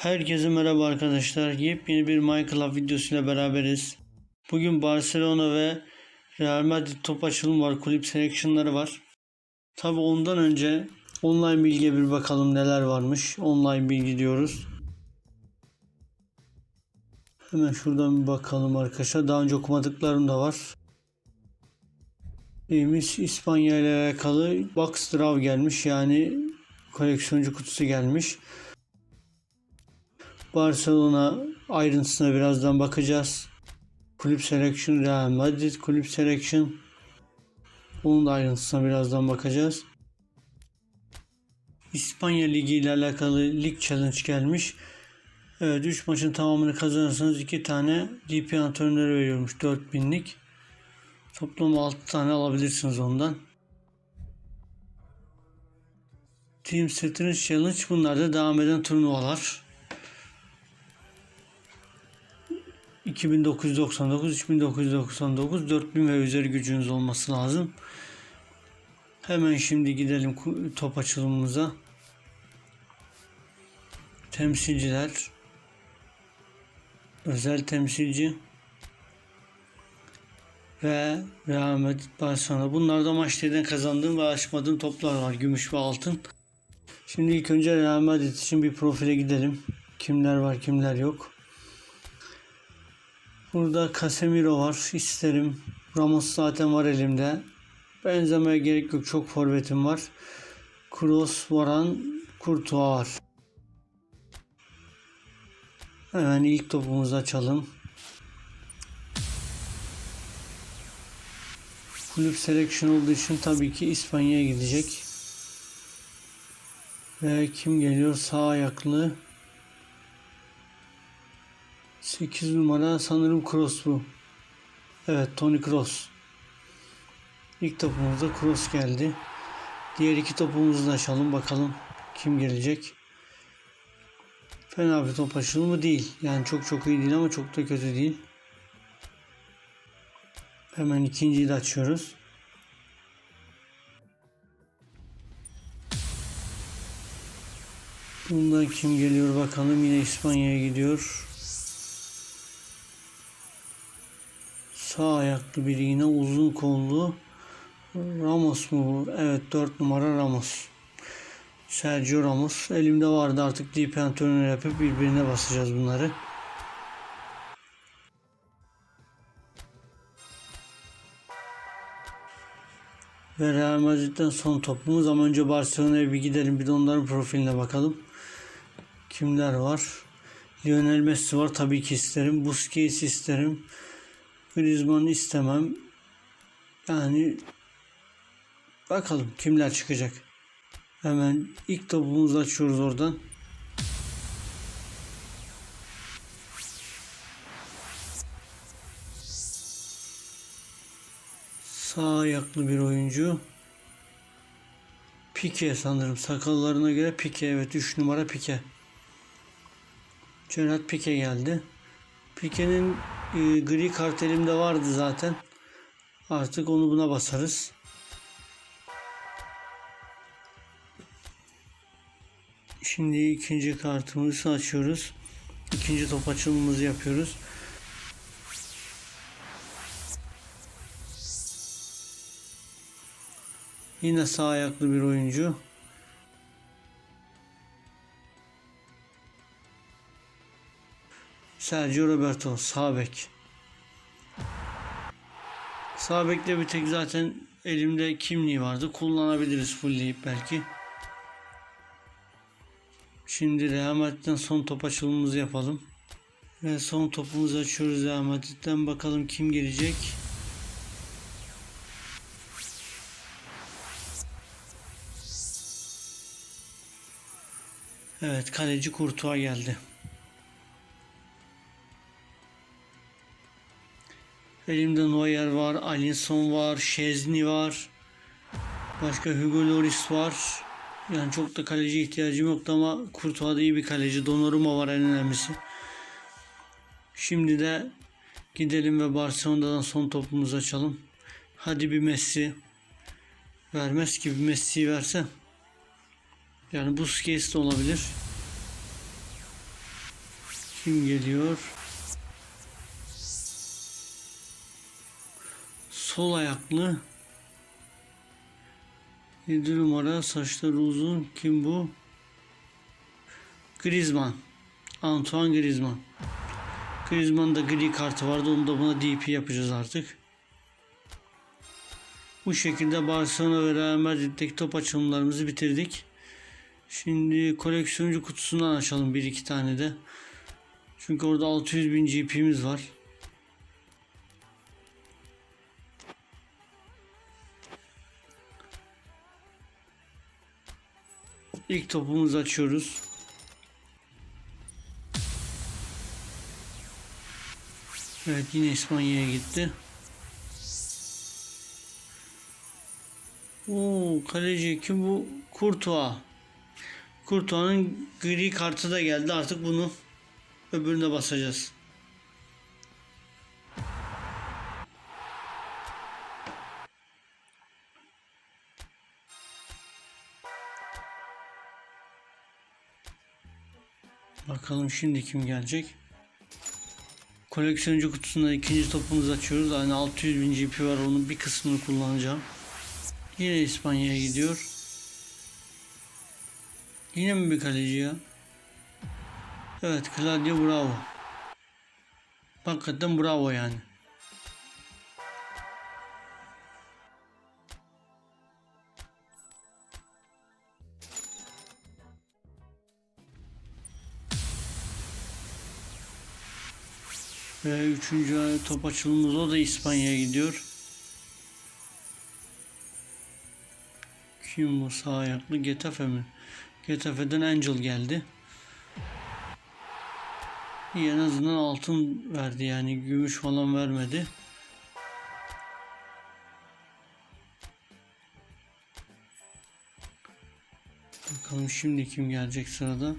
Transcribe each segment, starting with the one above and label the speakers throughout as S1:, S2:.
S1: Herkese merhaba arkadaşlar. Yepyeni bir Minecraft videosuyla beraberiz. Bugün Barcelona ve Real Madrid top açılım var. Kulüp seleksiyonları var. Tabi ondan önce online bilgiye bir bakalım neler varmış. Online bilgi diyoruz. Hemen şuradan bir bakalım arkadaşlar. Daha önce okumadıklarım da var. Neymiş? İspanya ile alakalı Box Draw gelmiş. Yani koleksiyoncu kutusu gelmiş. Barcelona ayrıntısına birazdan bakacağız. Kulüp Selection, Real Madrid Kulüp Selection. Onun da ayrıntısına birazdan bakacağız. İspanya Ligi ile alakalı Lig Challenge gelmiş. Evet 3 maçın tamamını kazanırsanız 2 tane DP antrenörü veriyormuş 4000'lik. Toplam 6 tane alabilirsiniz ondan. Team Stretch Challenge bunlar da devam eden turnuvalar. 2999, 3999, 4000 ve üzeri gücünüz olması lazım. Hemen şimdi gidelim top açılımımıza. Temsilciler. Özel temsilci. Ve Real Madrid Barcelona. Bunlarda maçlardan kazandığım ve açmadığım toplar var. Gümüş ve altın. Şimdi ilk önce Real Madrid için bir profile gidelim. Kimler var kimler yok. Burada Casemiro var. isterim. Ramos zaten var elimde. Benzemeye gerek yok. Çok forvetim var. Kroos, Varan, Courtois var. Hemen ilk topumuzu açalım. Kulüp selection olduğu için tabii ki İspanya'ya gidecek. Ve kim geliyor? Sağ ayaklı. 8 numara sanırım Kroos bu. Evet Tony Kroos. İlk topumuzda Kroos geldi. Diğer iki topumuzu da açalım bakalım kim gelecek. Fena bir top açılımı değil. Yani çok çok iyi değil ama çok da kötü değil. Hemen ikinciyi de açıyoruz. Bundan kim geliyor bakalım. Yine İspanya'ya gidiyor. Sağ ayaklı biri yine uzun kollu. Ramos mu bu? Evet 4 numara Ramos. Sergio Ramos. Elimde vardı artık deep antrenör yapıp birbirine basacağız bunları. Ve Real Madrid'den son topumuz ama önce Barcelona'ya bir gidelim bir de onların profiline bakalım. Kimler var? Lionel Messi var tabii ki isterim. Busquets isterim. Griezmann istemem. Yani bakalım kimler çıkacak. Hemen ilk topumuzu açıyoruz oradan. Sağ ayaklı bir oyuncu. Pike sanırım. Sakallarına göre Pike. Evet 3 numara Pike. Gerard Pike geldi. Pike'nin e, gri kart elimde vardı zaten. Artık onu buna basarız. Şimdi ikinci kartımızı açıyoruz. İkinci top açılımımızı yapıyoruz. Yine sağ ayaklı bir oyuncu. Sergio Roberto sağ bek. Sağ bir tek zaten elimde kimliği vardı. Kullanabiliriz fullleyip belki. Şimdi Real Madrid'den son top açılımımızı yapalım. Ve son topumuzu açıyoruz Real Madrid'den. Bakalım kim gelecek. Evet kaleci Courtois geldi. Elimde Neuer var, Alisson var, Şezni var. Başka Hugo Lloris var. Yani çok da kaleci ihtiyacım yoktu ama da iyi bir kaleci. Donnarumma var en önemlisi. Şimdi de gidelim ve Barcelona'dan son topumuzu açalım. Hadi bir Messi. Vermez ki bir Messi'yi verse. Yani Busquets de olabilir. Kim geliyor? Sol ayaklı. 7 numara saçları uzun. Kim bu? Griezmann. Antoine Griezmann. Griezmann'ın da gri kartı vardı. Onu da buna DP yapacağız artık. Bu şekilde Barcelona ve Real Madrid'deki top açılımlarımızı bitirdik. Şimdi koleksiyoncu kutusundan açalım bir iki tane de. Çünkü orada 600 bin GP'miz var. İlk topumuzu açıyoruz. Evet yine İspanya'ya gitti. Oo kaleci kim bu? Kurtuğa. Kurtuğa'nın gri kartı da geldi. Artık bunu öbürüne basacağız. Bakalım şimdi kim gelecek? Koleksiyoncu kutusunda ikinci topumuzu açıyoruz. Yani 600 bin GP var. Onun bir kısmını kullanacağım. Yine İspanya'ya gidiyor. Yine mi bir kaleci ya? Evet Claudio Bravo. Hakikaten bravo yani. Ve üçüncü top açılımımız o da İspanya'ya gidiyor. Kim bu sağ ayaklı? Getafe mi? Getafe'den Angel geldi. En azından altın verdi yani gümüş falan vermedi. Bakalım şimdi kim gelecek sırada.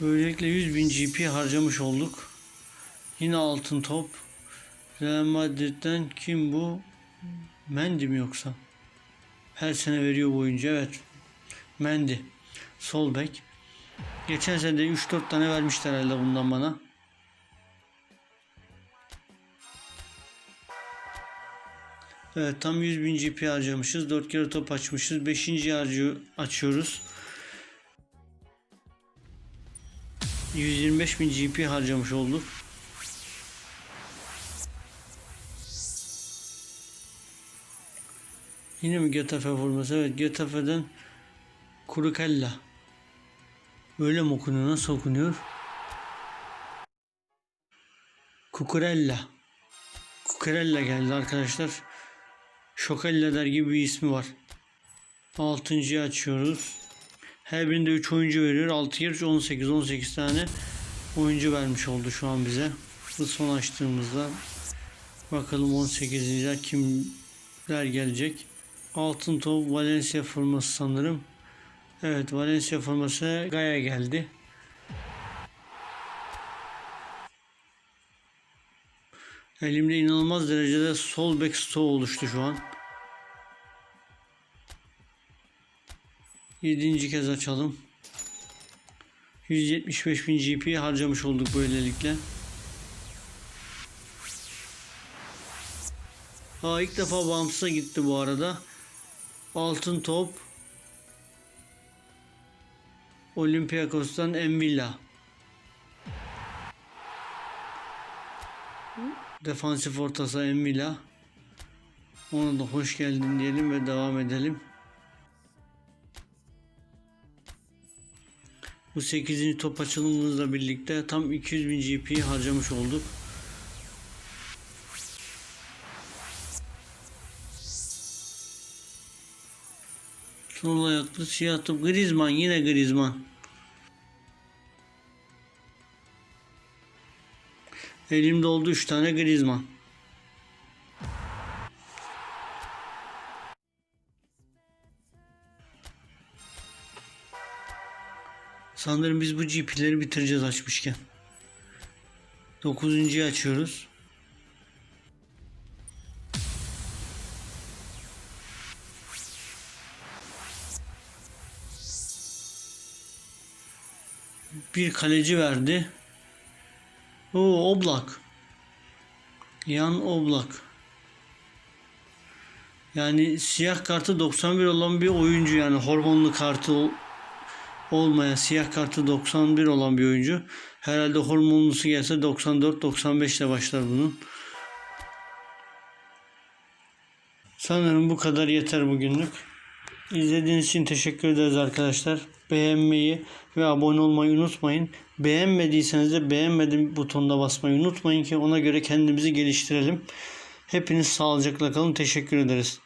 S1: Böylelikle 100 bin GP harcamış olduk. Yine altın top. Real Madrid'den kim bu? Mendy mi yoksa? Her sene veriyor bu oyuncu evet. Mendy. Sol bek. Geçen sene de 3-4 tane vermişler herhalde bundan bana. Evet tam 100 bin GP harcamışız. 4 kere top açmışız. 5. harcı açıyoruz. 125 bin GP harcamış olduk. Yine mi Getafe forması? Evet Getafe'den Kurukella. Öyle mi okunuyor? Nasıl okunuyor? Kukurella. Kukurella geldi arkadaşlar. Şokella der gibi bir ismi var. Altıncıyı açıyoruz. Her birinde 3 oyuncu veriyor. 6 yarış 18 18 tane oyuncu vermiş oldu şu an bize. Bu son açtığımızda bakalım 18. kimler gelecek. Altın top Valencia forması sanırım. Evet Valencia forması Gaya geldi. Elimde inanılmaz derecede sol back stoğu oluştu şu an. Yedinci kez açalım. 175 bin GP harcamış olduk böylelikle. Aa, ilk defa bağımsıza gitti bu arada. Altın top. Olympiakos'tan Envilla. Defansif ortası Envilla. Ona da hoş geldin diyelim ve devam edelim. Bu 8. top açılımımızla birlikte tam 200 bin GP harcamış olduk. Sol ayaklı siyah top Griezmann yine Griezmann. Elimde oldu 3 tane Griezmann. Sanırım biz bu GP'leri bitireceğiz açmışken. Dokuzuncuyu açıyoruz. Bir kaleci verdi. Oo Oblak. Yan Oblak. Yani siyah kartı 91 olan bir oyuncu yani hormonlu kartı olmayan siyah kartı 91 olan bir oyuncu. Herhalde hormonlusu gelse 94-95 ile başlar bunun. Sanırım bu kadar yeter bugünlük. İzlediğiniz için teşekkür ederiz arkadaşlar. Beğenmeyi ve abone olmayı unutmayın. Beğenmediyseniz de beğenmedim butonuna basmayı unutmayın ki ona göre kendimizi geliştirelim. Hepiniz sağlıcakla kalın. Teşekkür ederiz.